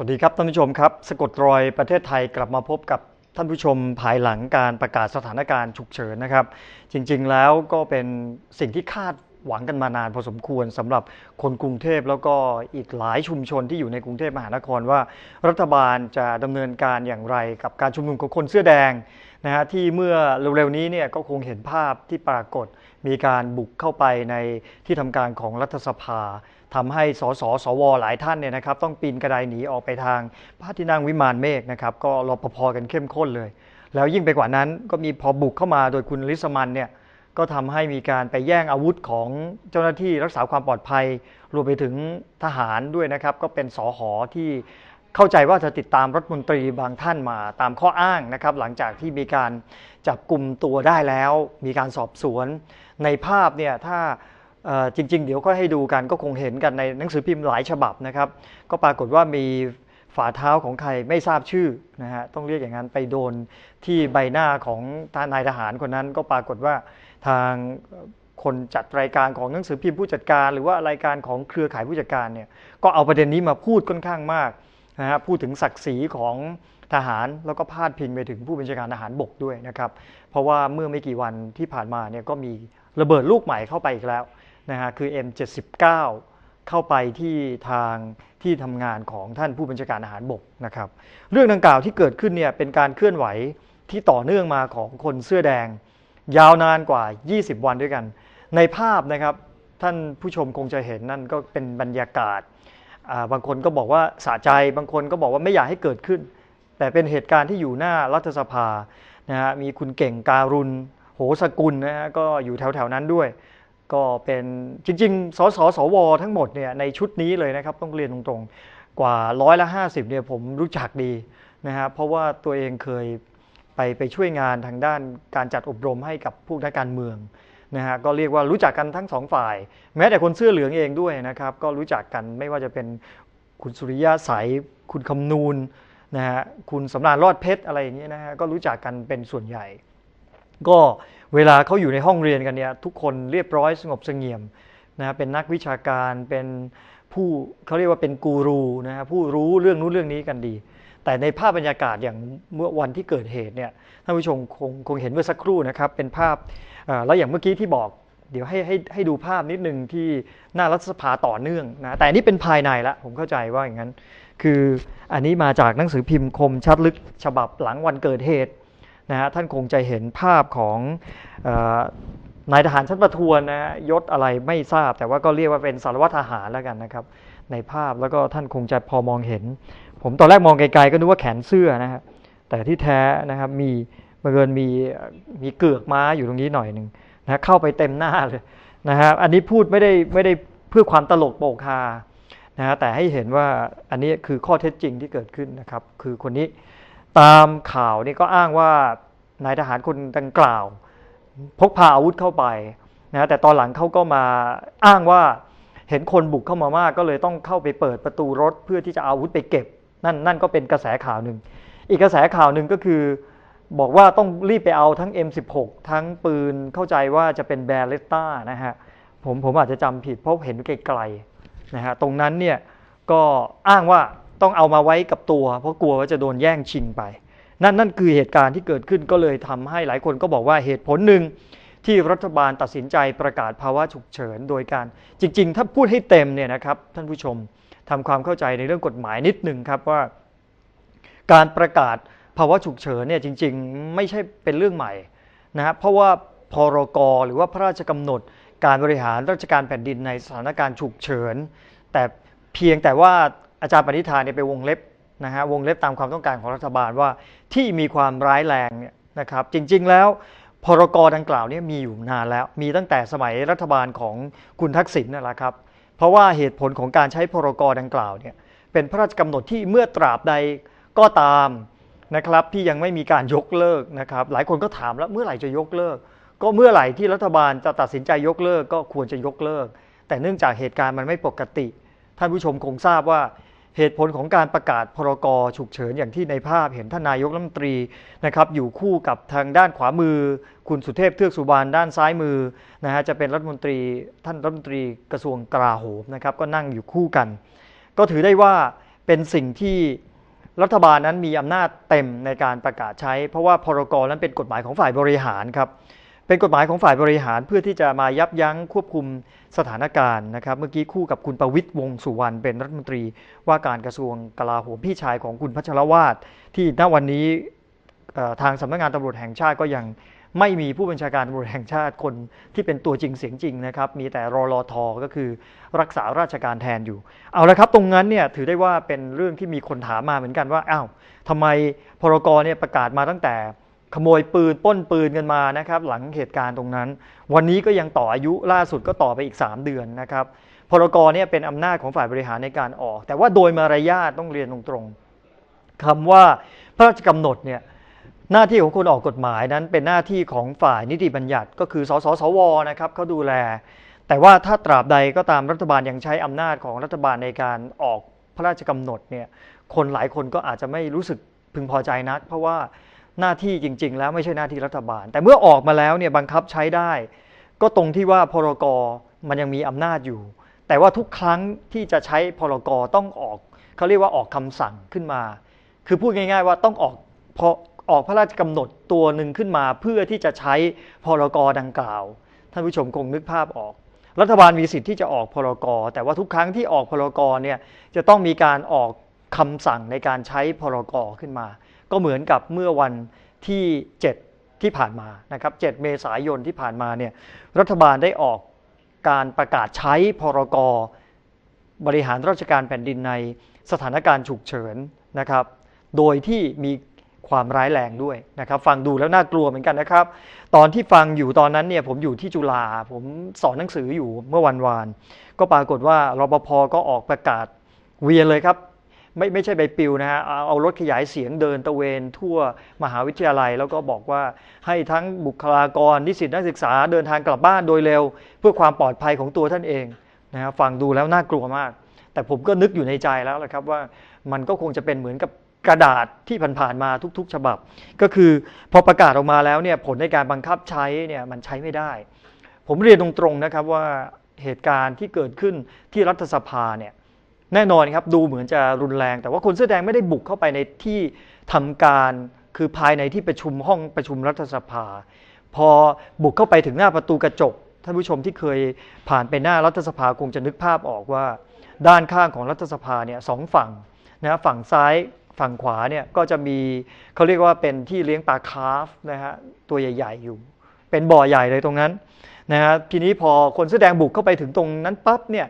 วัสดีครับท่านผู้ชมครับ สะกดรอยประเทศไทยกลับมาพบกับท่านผู้ชมภายหลังการประกาศสถานการณ์ฉุกเฉินนะครับ จริงๆแล้วก็เป็นสิ่งที่คาดหวังกันมานานพอสมควรสำหรับคนกรุงเทพแล้วก็อีกหลายชุมชนที่อยู่ในกรุงเทพมหานครว่า รัฐบาลจะดำเนินการอย่างไรกับการชุมนุมของคนเสื้อแดงนะฮะที่เมื่อเร็วๆนี้เนี่ยก็คงเห็นภาพที่ปรากฏมีการบุกเข้าไปในที่ทำการของรัฐสภา ทำให้สสสวหลายท่านเนี่ยนะครับต้องปีนกระไดหนีออกไปทางพระที่นั่งวิมานเมฆนะครับก็รปภกันเข้มข้นเลย แล้วยิ่งไปกว่านั้นก็มีพอบุกเข้ามาโดยคุณลิสมันเนี่ยก็ทำให้มีการไปแย่งอาวุธของเจ้าหน้าที่รักษาความปลอดภัย รวมไปถึงทหารด้วยนะครับ ก็เป็นสอหอที่เข้าใจว่าจะติดตามรัฐมนตรีบางท่านมาตามข้ออ้างนะครับ หลังจากที่มีการจับกลุ่มตัวได้แล้ว มีการสอบสวนในภาพเนี่ยถ้า จริง ๆ เดี๋ยวก็ให้ดูกันก็คงเห็นกันในหนังสือพิมพ์หลายฉบับนะครับ ก็ปรากฏว่ามีฝ่าเท้าของใครไม่ทราบชื่อนะฮะต้องเรียกอย่างนั้นไปโดนที่ใบหน้าของนายทหารคนนั้น ก็ปรากฏว่าทางคนจัดรายการของหนังสือพิมพ์ผู้จัดการ หรือว่ารายการของเครือข่ายผู้จัดการเนี่ยก็เอาประเด็นนี้มาพูดค่อนข้างมากนะฮะพูดถึงศักดิ์ศรีของทหารแล้วก็พาดพิงไปถึงผู้บัญชาการทหารบกด้วยนะครับ เพราะว่าเมื่อไม่กี่วันที่ผ่านมาเนี่ยก็มีระเบิดลูกใหม่เข้าไปอีกแล้ว นะฮะคือ M79 เข้าไปที่ทางที่ทำงานของท่านผู้บัญชาการอาหารบกนะครับ เรื่องดังกล่าวที่เกิดขึ้นเนี่ยเป็นการเคลื่อนไหวที่ต่อเนื่องมาของคนเสื้อแดง ยาวนานกว่า 20 วันด้วยกัน ในภาพนะครับท่านผู้ชมคงจะเห็นนั่นก็เป็นบรรยากาศาบางคนก็บอกว่าสะใจ บางคนก็บอกว่าไม่อยากให้เกิดขึ้น แต่เป็นเหตุการณ์ที่อยู่หน้ารัฐสภานะฮะมีคุณเก่งการุณ โหสกุลนะฮะก็อยู่แถวๆนั้นด้วย ก็เป็นจริง ๆ สสสว ทั้งหมดเนี่ยในชุดนี้เลยนะครับ ต้องเรียนตรงๆ กว่าร้อยละ50เนี่ยผมรู้จักดีนะฮะเพราะว่าตัวเองเคยไปไปช่วยงานทางด้านการจัดอบรมให้กับพวกนักการเมืองนะฮะก็เรียกว่ารู้จักกันทั้งสองฝ่าย แม้แต่คนเสื้อเหลืองเองด้วยนะครับ ก็รู้จักกันไม่ว่าจะเป็นคุณสุริยะใสยคุณคำนูนนะฮะคุณสำราญรอดเพชรอะไรอย่างเงี้ยนะฮะก็รู้จักกันเป็นส่วนใหญ่ ก็ เวลาเขาอยู่ในห้องเรียนกันเนี่ยทุกคนเรียบร้อยสงบเสงี่ยมนะเป็นนักวิชาการเป็นผู้เขาเรียกว่าเป็นกูรูนะฮะผู้รู้เรื่องนู้นเรื่องนี้กันดี แต่ในภาพบรรยากาศอย่างเมื่อวันที่เกิดเหตุเนี่ยท่านผู้ชมคงคงเห็นเมื่อสักครู่นะครับเป็นภาพแล้วอย่างเมื่อกี้ที่บอก เดี๋ยวให้ให้ให้ดูภาพนิดนึงที่หน้ารัฐสภาต่อเนื่องนะแต่นนี้เป็นภายในละผมเข้าใจว่าอย่างนั้น คืออันนี้มาจากหนังสือพิมพ์คมชัดลึกฉบับหลังวันเกิดเหตุ นะฮะท่านคงจะเห็นภาพของออนายทหารชั้นประทวนนะฮะยศอะไรไม่ทราบ แต่ว่าก็เรียกว่าเป็นสารวัตรทหารแล้วกันนะครับ ในภาพแล้วก็ท่านคงจะพอมองเห็น ผมตอนแรกมองไกลๆก็นึกว่าแขนเสื้อนะฮะแต่ที่แท้นะครับมีบังเอิญมีมีเกือกม้าอยู่ตรงนี้หน่อยหนึ่งนะเข้าไปเต็มหน้าเลยนะฮะอันนี้พูดไม่ได้ไม่ได้เพื่อความตลกโปกฮานะฮะแต่ให้เห็นว่าอันนี้คือข้อเท็จจริงที่เกิดขึ้นนะครับ คือคนนี้ ตามข่าวนี่ก็อ้างว่านายทหารคนดังกล่าว พกพาอาวุธเข้าไปนะแต่ตอนหลังเขาก็มาอ้างว่าเห็นคนบุกเข้ามามากก็เลยต้องเข้าไปเปิดประตูรถเพื่อที่จะเอาอาวุธไปเก็บ นั่นนั่นก็เป็นกระแสข่าวหนึ่ง อีกกระแสข่าวหนึ่งก็คือ บอกว่าต้องรีบไปเอาทั้ง M16 ทั้งปืนเข้าใจว่าจะเป็นแบเลตต้านะฮะผมผมอาจจะจำผิดเพราะเห็นไกลๆนะฮะตรงนั้นเนี่ยก็อ้างว่า ต้องเอามาไว้กับตัว เพราะกลัวว่าจะโดนแย่งชิงไป นั่นนั่นคือเหตุการณ์ที่เกิดขึ้นก็เลยทำให้หลายคนก็บอกว่าเหตุผลหนึ่งที่รัฐบาลตัดสินใจประกาศภาวะฉุกเฉิน โดยการจริง ๆ ถ้าพูดให้เต็มเนี่ยนะครับท่านผู้ชมทำความเข้าใจในเรื่องกฎหมายนิดหนึ่งครับว่า การประกาศภาวะฉุกเฉินเนี่ยจริง ๆ ไม่ใช่เป็นเรื่องใหม่นะครับเพราะว่าพรกหรือว่าพระราชกำหนด การบริหารราชการแผ่นดินในสถานการณ์ฉุกเฉิน แต่เพียงแต่ว่า อาจารย์ปณิธานเนี่ยไปวงเล็บนะฮะวงเล็บตามความต้องการของรัฐบาลว่าที่มีความร้ายแรงเนี่ยนะครับจริงๆแล้วพรกดังกล่าวเนี่ยมีอยู่นานแล้ว มีตั้งแต่สมัยรัฐบาลของคุณทักษิณนั่นแหละครับเพราะว่าเหตุผลของการใช้พรกดังกล่าวเนี่ยเป็นพระราชกำหนดที่เมื่อตราบใดก็ตามนะครับที่ยังไม่มีการยกเลิกนะครับหลายคนก็ถามแล้วเมื่อไหร่จะยกเลิก ก็เมื่อไหร่ที่รัฐบาลจะตัดสินใจยกเลิกก็ควรจะยกเลิก แต่เนื่องจากเหตุการณ์มันไม่ปกติ ท่านผู้ชมคงทราบว่า เหตุผลของการประกาศพรกฉุกเฉินอย่างที่ในภาพเห็นท่านนายกรัฐมนตรีนะครับอยู่คู่กับทางด้านขวามือ คุณสุเทพเทือกสุบานด้านซ้ายมือนะฮะจะเป็นรัฐมนตรีท่านรัฐมนตรีกระทรวงกลาโหมนะครับก็นั่งอยู่คู่กัน ก็ถือได้ว่าเป็นสิ่งที่รัฐบาลนั้นมีอำนาจเต็มในการประกาศใช้ เพราะว่าพรกนั้นเป็นกฎหมายของฝ่ายบริหารครับ เป็นกฎหมายของฝ่ายบริหารเพื่อที่จะมายับยั้งควบคุมสถานการณ์นะครับ เมื่อกี้คู่กับคุณประวิตยวงสุวรรณเป็นรัฐมนตรีว่าการกระทรวงกลาโหมพี่ชายของคุณพัชรวาทที่ณวันนี้ทางสำนักงานตำรวจแห่งชาติก็ยังไม่มีผู้บัญชาการตำรวจแห่งชาติคนที่เป็นตัวจริงเสียงจริงนะครับ มีแต่รอรอทอก็คือรักษาราชการแทนอยู่ เอาละครับตรงนั้นเนี่ยถือได้ว่าเป็นเรื่องที่มีคนถามมาเหมือนกันว่าอ้าวทำไมพรกเนี่ยประกาศมาตั้งแต่ ขโมยปืนป้นปืนกันมานะครับหลังเหตุการณ์ตรงนั้น วันนี้ก็ยังต่ออายุล่าสุดก็ต่อไปอีก 3 เดือนนะครับพรกรเนี่ยเป็นอำนาจของฝ่ายบริหารในการออก แต่ว่าโดยมารยาทต้องเรียนตรงๆคำว่าพระราชกำหนดเนี่ยหน้าที่ของคนออกกฎหมายนั้นเป็นหน้าที่ของฝ่ายนิติบัญญัติ ก็คือสสสวนะครับเขาดูแล แต่ว่าถ้าตราบใดก็ตามรัฐบาลยังใช้อำนาจของรัฐบาลในการออกพระราชกำหนดเนี่ยคนหลายคนก็อาจจะไม่รู้สึกพึงพอใจนัก เพราะว่า หน้าที่จริง ๆ แล้วไม่ใช่หน้าที่รัฐบาล แต่เมื่อออกมาแล้วเนี่ยบังคับใช้ได้ ก็ตรงที่ว่าพรกมันยังมีอำนาจอยู่ แต่ว่าทุกครั้งที่จะใช้พรกต้องออกเขาเรียกว่าออกคำสั่งขึ้นมา คือพูดง่าย ๆ ว่าต้องออกพอออกพระราชกำหนดตัวหนึ่งขึ้นมา เพื่อที่จะใช้พรกดังกล่าวท่านผู้ชมคงนึกภาพออก รัฐบาลมีสิทธิ์ที่จะออกพรกแต่ว่าทุกครั้งที่ออกพรกเนี่ยจะต้องมีการออกคำสั่งในการใช้พรกขึ้นมา ก็เหมือนกับเมื่อวันที่ 7 ที่ผ่านมานะครับ 7 เมษายนที่ผ่านมาเนี่ยรัฐบาลได้ออกการประกาศใช้พรกบริหารราชการแผ่นดินในสถานการณ์ฉุกเฉินนะครับ โดยที่มีความร้ายแรงด้วยนะครับ ฟังดูแล้วน่ากลัวเหมือนกันนะครับ ตอนที่ฟังอยู่ตอนนั้นเนี่ยผมอยู่ที่จุฬาผมสอนหนังสืออยู่เมื่อวันวาน ก็ปรากฏว่ารปภก็ออกประกาศเวียนเลยครับ ไม่ไม่ใช่ใบปลิวนะฮะเอาเอารถขยายเสียงเดินตะเวนทั่วมหาวิทยาลัย แล้วก็บอกว่าให้ทั้งบุคลากรนิสิตนักศึกษาเดินทางกลับบ้านโดยเร็ว เพื่อความปลอดภัยของตัวท่านเองนะฮะฟังดูแล้วน่ากลัวมาก แต่ผมก็นึกอยู่ในใจแล้วแหละครับว่ามันก็คงจะเป็นเหมือนกับกระดาษที่ผ่านๆมาทุก ๆ ฉบับ ก็คือพอประกาศออกมาแล้วเนี่ยผลในการบังคับใช้เนี่ยมันใช้ไม่ได้ ผมเรียนตรงๆนะครับว่าเหตุการณ์ที่เกิดขึ้นที่รัฐสภาเนี่ย แน่นอนครับดูเหมือนจะรุนแรง แต่ว่าคนเสื้อแดงไม่ได้บุกเข้าไปในที่ทำการคือภายในที่ประชุมห้องประชุมรัฐสภา พอบุกเข้าไปถึงหน้าประตูกระจกท่านผู้ชมที่เคยผ่านไปหน้ารัฐสภาคงจะนึกภาพออกว่า ด้านข้างของรัฐสภาเนี่ยสองฝั่งนะฝั่งซ้ายฝั่งขวาเนี่ยก็จะมีเขาเรียกว่าเป็นที่เลี้ยงปลาคาร์ฟนะฮะตัวใหญ่ ๆ อยู่ เป็นบ่อใหญ่เลยตรงนั้นนะฮะทีนี้พอคนเสื้อแดงบุกเข้าไปถึงตรงนั้นปั๊บเนี่ย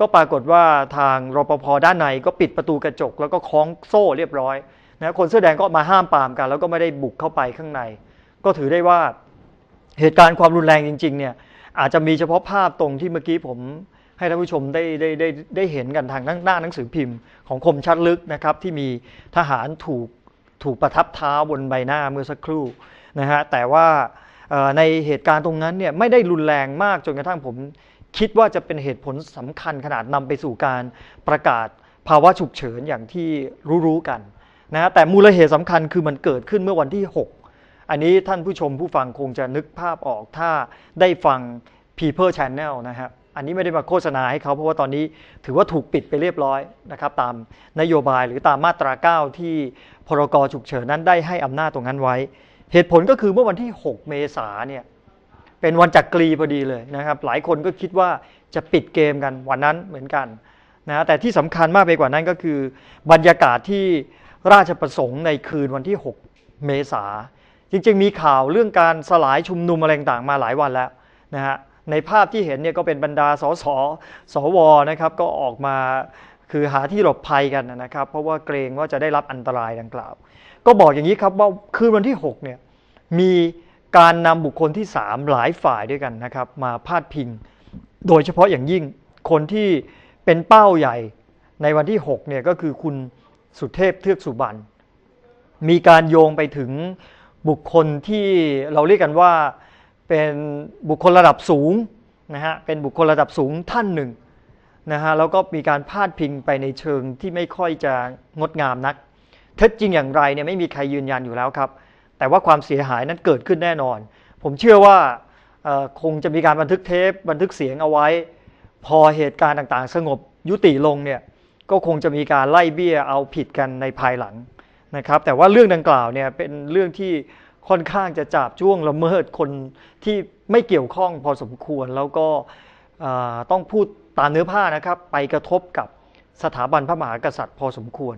ก็ปรากฏว่าทางรปภด้านในก็ปิดประตูกระจก แล้วก็คล้องโซ่เรียบร้อยนะคนเสื้อแดงก็มาห้ามปามกัน แล้วก็ไม่ได้บุกเข้าไปข้างใน ก็ถือได้ว่าเหตุการณ์ความรุนแรงจริง ๆ เนี่ยอาจจะมีเฉพาะภาพตรงที่เมื่อกี้ผมให้ท่านผู้ชมได้ได้ได้ได้เห็นกันทางหน้าหนังสือพิมพ์ของคมชัดลึกนะครับ ที่มีทหารถูกถูกประทับเท้าบนใบหน้าเมื่อสักครู่นะฮะแต่ว่าในเหตุการณ์ตรงนั้นเนี่ยไม่ได้รุนแรงมากจนกระทั่งผม คิดว่าจะเป็นเหตุผลสำคัญขนาดนำไปสู่การประกาศภาวะฉุกเฉินอย่างที่รู้ๆกันนะแต่มูลเหตุสำคัญคือมันเกิดขึ้นเมื่อวันที่ 6 อันนี้ท่านผู้ชมผู้ฟังคงจะนึกภาพออกถ้าได้ฟัง People Channel นะฮะอันนี้ไม่ได้มาโฆษณาให้เขาเพราะว่าตอนนี้ถือว่าถูกปิดไปเรียบร้อยนะครับตามนโยบายหรือตามมาตรา 9 ที่พรกฉุกเฉินนั้นได้ให้อำนาจตรงนั้นไว้ เหตุผลก็คือเมื่อวันที่ 6 เมษาเนี่ย เป็นวันจักรีพอดีเลยนะครับ หลายคนก็คิดว่าจะปิดเกมกันวันนั้นเหมือนกันนะแต่ที่สำคัญมากไปกว่านั้นก็คือบรรยากาศที่ราชประสงค์ในคืนวันที่ 6 เมษาจริงๆ มีข่าวเรื่องการสลายชุมนุมอะไรต่างๆมาหลายวันแล้วนะฮะในภาพที่เห็นเนี่ยก็เป็นบรรดาสสสวนะครับก็ออกมาคือหาที่หลบภัยกันนะครับ เพราะว่าเกรงว่าจะได้รับอันตรายดังกล่าว ก็บอกอย่างนี้ครับว่าคืนวันที่ 6 เนี่ยมี การนำบุคคลที่ 3 หลายฝ่ายด้วยกันนะครับ มาพาดพิง โดยเฉพาะอย่างยิ่งคนที่เป็นเป้าใหญ่ในวันที่6เนี่ยก็คือคุณสุเทพเทือกสุบรรณมีการโยงไปถึงบุคคลที่เราเรียกกันว่าเป็นบุคคลระดับสูงนะฮะเป็นบุคคลระดับสูงท่านหนึ่งนะฮะแล้วก็มีการพาดพิงไปในเชิงที่ไม่ค่อยจะงดงามนัก เท็จจริงอย่างไรเนี่ยไม่มีใครยืนยันอยู่แล้วครับ แต่ว่าความเสียหายนั้นเกิดขึ้นแน่นอน ผมเชื่อว่าคงจะมีการบันทึกเทป บันทึกเสียงเอาไว้ พอเหตุการณ์ต่างๆ สงบยุติลงเนี่ยก็คงจะมีการไล่เบี้ยเอาผิดกันในภายหลังนะครับแต่ว่าเรื่องดังกล่าวเนี่ยเป็นเรื่องที่ค่อนข้างจะจับจ้วงละเมิดคนที่ไม่เกี่ยวข้องพอสมควรแล้วก็ต้องพูดตามเนื้อผ้านะครับ ไปกระทบกับสถาบันพระมหากษัตริย์พอสมควร